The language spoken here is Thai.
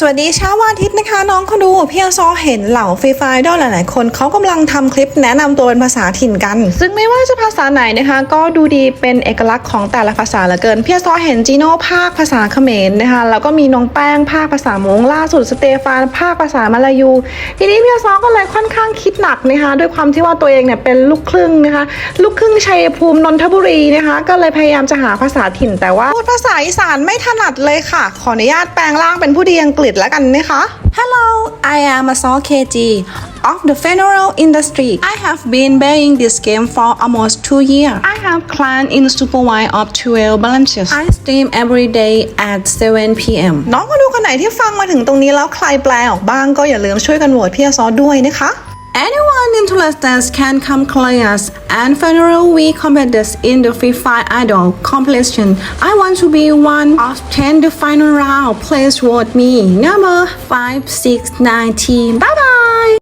สวัสดีเช้าวันอาทิตย์นะคะ น้องเขาดูพี่อาซอเห็นเหล่าฟรีไฟดอลหลาย ๆ คนเขากำลังทำคลิปแนะนำตัวเป็นภาษาถิ่นกัน ซึ่งไม่ว่าจะภาษาไหนนะคะ ก็ดูดีเป็นเอกลักษณ์ของแต่ละภาษาเหลือเกินพี่อาซอเห็นจีโน่ภาคภาษาเขมรนะคะแล้วก็มีน้องแป้งภาคภาษามงล่าสุดสเตฟานภาคภาษามาลายู ทีนี้พี่อาซอก็เลยค่อนข้างคิดหนักนะคะด้วยความที่ว่าตัวเองเนี่ยเป็นลูกครึ่งนะคะลูกครึ่งชัยภูมินนทบุรีนะคะก็เลยพยายามจะหาภาษาถิ่นแต่ว่าพูดภาษาอีสานไม่ถนัดเลยค่ะ ขออนุญาตแปลงร่างเป็นผู้ดีอังกฤษแล้วกันนะคะ Hello I am Asol KG of the funeral industry I have been playing this game for almost two years I have climbed in superwide of 12 balances I stream every day at 7 p.m. น้องก็ดูคนไหนที่ฟังมาถึงตรงนี้แล้วใครแปลออกบ้างก็อย่าลืมช่วยกันโหวตพี่อาซอด้วยนะคะ Anyone interested can come class and funeral we competitors in the Free Fire Idol competition. I want to be one of 10 the final round. Please vote me. Number 5, 6, 9 team. Bye bye!